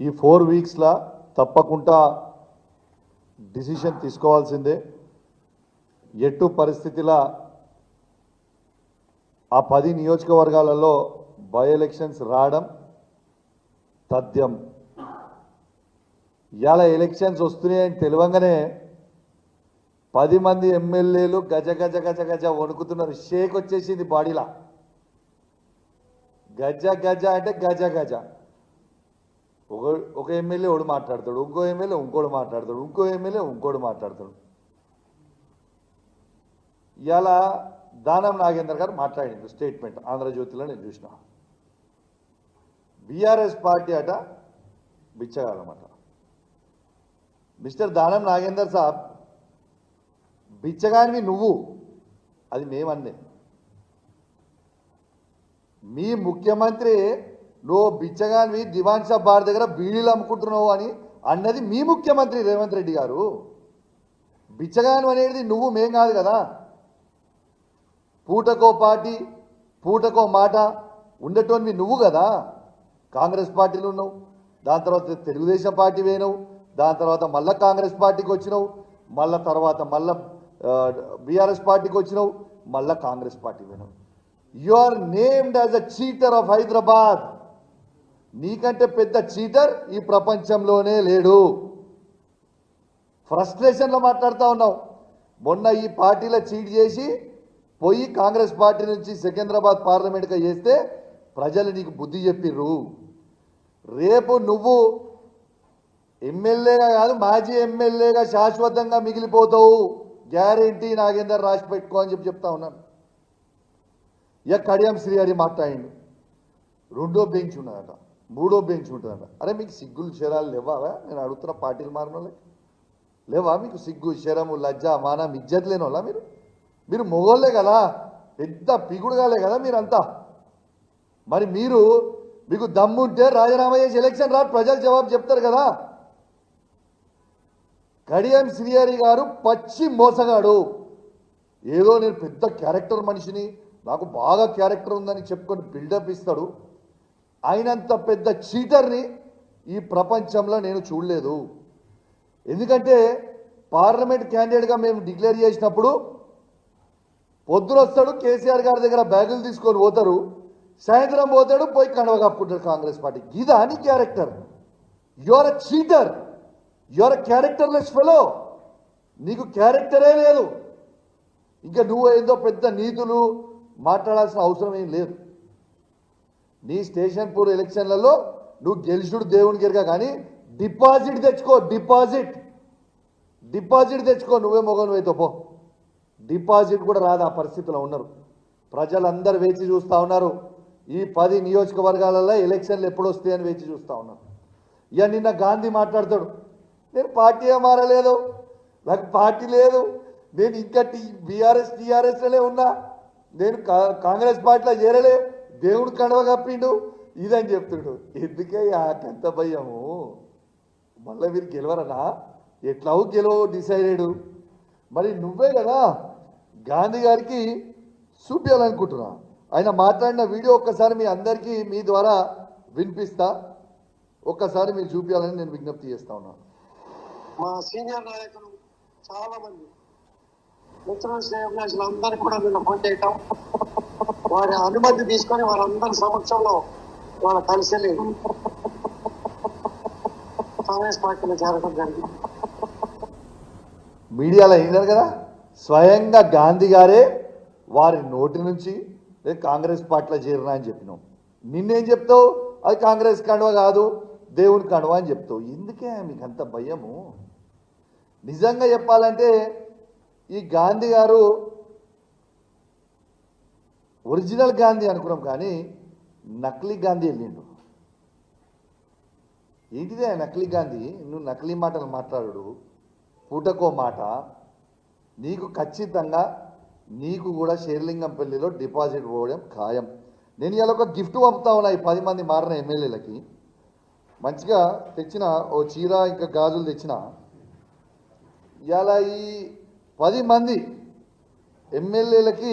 ఈ ఫోర్ వీక్స్లా తప్పకుండా డిసిషన్ తీసుకోవాల్సిందే. ఎట్టు పరిస్థితిలా ఆ పది నియోజకవర్గాలలో బై ఎలక్షన్స్ రావడం తథ్యం. ఇవాళ ఎలక్షన్స్ వస్తున్నాయని తెలియంగానే పది మంది ఎమ్మెల్యేలు గజ గజ గజ గజ వణుకుతున్నారు. షేక్ వచ్చేసింది బాడీలా. గజ గజ అంటే గజ గజ. ఒక ఒక ఎమ్మెల్యే ఒకడు మాట్లాడతాడు ఇంకో ఎమ్మెల్యే ఇంకోడు మాట్లాడతాడు ఇంకో ఎమ్మెల్యే ఇంకోడు మాట్లాడతాడు. ఇలా దానం నాగేందర్ గారు మాట్లాడింది స్టేట్మెంట్ ఆంధ్రజ్యోతిలో నేను చూసిన. బీఆర్ఎస్ పార్టీ అట బిచ్చగాలన్నమాట మిస్టర్ దానం నాగేందర్ సాబ్ బిచ్చగానివి నువ్వు అది మేమన్నే. మీ ముఖ్యమంత్రి నువ్వు బిచ్చగానివి దివాన్ షా బార్ దగ్గర బీడీలు అమ్ముకుంటున్నావు అని అన్నది మీ ముఖ్యమంత్రి రేవంత్ రెడ్డి గారు. బిచ్చగాను అనేది నువ్వు మేం కాదు కదా. పూటకో పార్టీ పూటకో మాట ఉండేటోనివి నువ్వు కదా. కాంగ్రెస్ పార్టీలో ఉన్నావు. దాని తర్వాత తెలుగుదేశం పార్టీ పోయినావు దాని తర్వాత మళ్ళా కాంగ్రెస్ పార్టీకి వచ్చినావు. మళ్ళా తర్వాత మళ్ళా బీఆర్ఎస్ పార్టీకి వచ్చినావు. మళ్ళా కాంగ్రెస్ పార్టీ పోయినావు you are named as a cheater of Hyderabad. నీకంటే పెద్ద చీటర్ ఈ ప్రపంచంలోనే లేడు. ఫ్రస్ట్రేషన్లో మాట్లాడుతూ ఉన్నావు మొన్న ఈ పార్టీలో చీట్ చేసి పోయి కాంగ్రెస్ పార్టీ నుంచి సికింద్రాబాద్ పార్లమెంట్గా చేస్తే ప్రజలు నీకు బుద్ధి చెప్పిర్రు. రేపు నువ్వు ఎమ్మెల్యేగా కాదు మాజీ ఎమ్మెల్యేగా శాశ్వతంగా మిగిలిపోతావు. గ్యారెంటీ నాగేందర్ రాసి పెట్టుకో అని చెప్పి చెప్తా ఉన్నాను. ఇక కడియం శ్రీహరి మాట్లాడిండు. రెండో బెంచ్ ఉన్నదట. మూడో బెంచ్ ఉంటుందంట. అరే మీకు సిగ్గులు శరాలు లేవా నేను అడుగుతున్న పార్టీలు మారిన లేవా మీకు సిగ్గు శరము లజ్జ మానం ఇజ్జత్ లేని వాళ్ళ మీరు? మీరు మొగోళ్ళే కదా. పెద్ద పిగుడుగాలే కదా మీరంతా. మరి మీరు మీకు దమ్ముంటే రాజీనామా చేసి ఎలక్షన్ రా ప్రజలు జవాబు చెప్తారు కదా. కడియం శ్రీహరి గారు పచ్చి మోసగాడు. ఏదో నేను పెద్ద క్యారెక్టర్ మనిషిని నాకు బాగా క్యారెక్టర్ ఉందని చెప్పుకొని బిల్డప్ ఇస్తాడు. ఆయనంత పెద్ద చీటర్ని ఈ ప్రపంచంలో నేను చూడలేదు. ఎందుకంటే పార్లమెంట్ క్యాండిడేట్గా మేము డిక్లేర్ చేసినప్పుడు పొద్దున వస్తాడు కేసీఆర్ గారి దగ్గర బ్యాగులు తీసుకొని పోతారు సాయంత్రం పోతాడు పోయి కండవ కప్పుకుంటాడు కాంగ్రెస్ పార్టీ. ఇదా అని character. Your a cheater. Your a characterless fellow. నీకు క్యారెక్టరే లేదు. ఇంకా నువ్వు ఏదో పెద్ద నీతులు మాట్లాడాల్సిన అవసరం ఏం లేదు. నీ స్టేషన్ పూర్ ఎలక్షన్లలో నువ్వు గెలిచుడు దేవుని ఎరగా కానీ డిపాజిట్ తెచ్చుకో డిపాజిట్. డిపాజిట్ తెచ్చుకో నువ్వే మొగను అయితే పో. డిపాజిట్ కూడా రాదు ఆ పరిస్థితిలో ఉన్నారు. ప్రజలందరూ వేచి చూస్తూ ఉన్నారు. ఈ పది నియోజకవర్గాలలో ఎలక్షన్లు ఎప్పుడు వస్తాయని వేచి చూస్తూ ఉన్నారు. ఇక నిన్న గాంధీ మాట్లాడతాడు నేను పార్టీ మారలేదు నాకు పార్టీ లేదు. నేను ఇంకా టీ బీఆర్ఎస్ టీఆర్ఎస్లోనే ఉన్నా. నేను కా- కాంగ్రెస్ పార్టీలో చేరలే. దేవుడు కడవ కప్పిండు ఇదని చెప్తుండు. ఎందుకే ఆకంత భయము? మళ్ళీ మీరు గెలవరనా? ఎట్లావు గెలవు డిసైడెడ్ మరి నువ్వే కదా గాంధీ గారికి చూపించాలనుకుంటున్నా. ఆయన మాట్లాడిన వీడియో ఒక్కసారి మీ అందరికీ మీ ద్వారా వినిపిస్తా. ఒక్కసారి మీరు చూపించాలని నేను విజ్ఞప్తి చేస్తా ఉన్నా. మా సీనియర్ నాయకులు చాలా మంది మిత్రులు స్నేహితులు అందరికీ కూడా నేను ఫోన్ చేయటం. వారి అనుమతి తీసుకొని వారందరి సమక్షంలో వాళ్ళ కలిసి వెళ్ళి కాంగ్రెస్ పార్టీలో చేరడం జరిగింది. మీడియాలో విన్నారు కదా? స్వయంగా గాంధీ గారే వారి నోటి నుంచి కాంగ్రెస్ పార్టీలో చేరిన అని చెప్పినాం. నిన్నేం చెప్తావు? అది కాంగ్రెస్ కండువ కాదు దేవుని కండువ అని చెప్తావు. ఎందుకే మీకు అంత భయము? నిజంగా చెప్పాలంటే ఈ గాంధీ గారు ఒరిజినల్ గాంధీ అనుకున్నాం కానీ నకిలీ గాంధీ వెళ్ళిండు. ఏంటిదే నకిలీ గాంధీ? నువ్వు నకిలీ మాటలు మాట్లాడు పూటకో మాట. నీకు ఖచ్చితంగా నీకు కూడా షేర్లింగంపల్లిలో డిపాజిట్ పోవడం ఖాయం. నేను ఇలా ఒక గిఫ్ట్ పంపుతా ఉన్నా ఈ పది మంది మారిన ఎమ్మెల్యేలకి. మంచిగా తెచ్చిన ఓ చీర ఇంకా గాజులు తెచ్చిన. ఇలా ఈ పది మంది ఎమ్మెల్యేలకి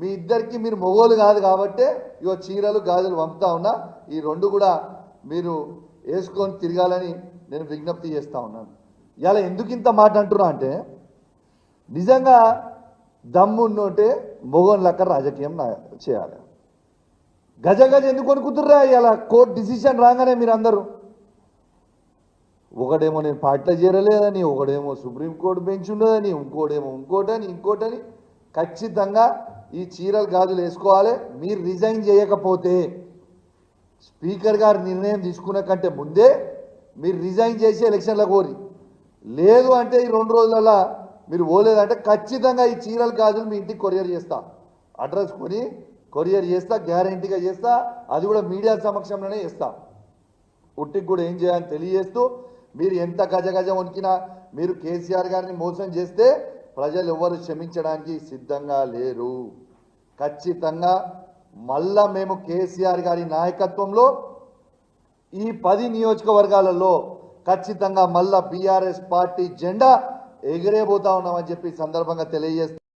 మీ ఇద్దరికి మీరు మొగోలు కాదు కాబట్టే ఇగో చీరలు గాజులు పంపుతా ఉన్నా ఈ రెండు కూడా మీరు వేసుకొని తిరగాలని నేను విజ్ఞప్తి చేస్తూ ఉన్నాను. ఇలా ఎందుకు ఇంత మాట అంటున్నా అంటే నిజంగా దమ్మున్నోటే మొగోన్ లెక్క రాజకీయం నా- చేయాలి. గజ గజ ఎందుకు కొనుక్కుతుర్రా ఇలా కోర్టు డిసిషన్ రాగానే మీరు అందరూ ఒకడేమో నేను పార్టీలో చేరలేదని ఒకడేమో సుప్రీంకోర్టు బెంచ్ ఉన్నదని ఇంకోటేమో ఇంకోటని ఇంకోటని ఖచ్చితంగా ఈ చీరలు గాజులు వేసుకోవాలి. మీరు రిజైన్ చేయకపోతే స్పీకర్ గారు నిర్ణయం తీసుకున్న కంటే ముందే మీరు రిజైన్ చేసి ఎలక్షన్ల కోరి లేదు అంటే ఈ రెండు రోజులలో మీరు పోలేదంటే ఖచ్చితంగా ఈ చీరలు గాజులు మీ ఇంటికి కొరియర్ చేస్తా. అడ్రస్ కొని కొరియర్ చేస్తా గ్యారంటీగా చేస్తా అది కూడా మీడియా సమక్షంలోనే చేస్తా. పుట్టికి కూడా ఏం చేయాలని తెలియజేస్తూ మీరు ఎంత గజ గజ వణికినా మీరు కేసీఆర్ గారిని మోసం చేస్తే ప్రజలు ఎవరు క్షమించడానికి సిద్ధంగా లేరు. ఖచ్చితంగా మళ్ళా మేము కేసీఆర్ గారి నాయకత్వంలో ఈ పది నియోజకవర్గాలలో ఖచ్చితంగా మళ్ళా బీఆర్ఎస్ పార్టీ జెండా ఎగిరేబోతా ఉన్నామని చెప్పి సందర్భంగా తెలియజేస్తూ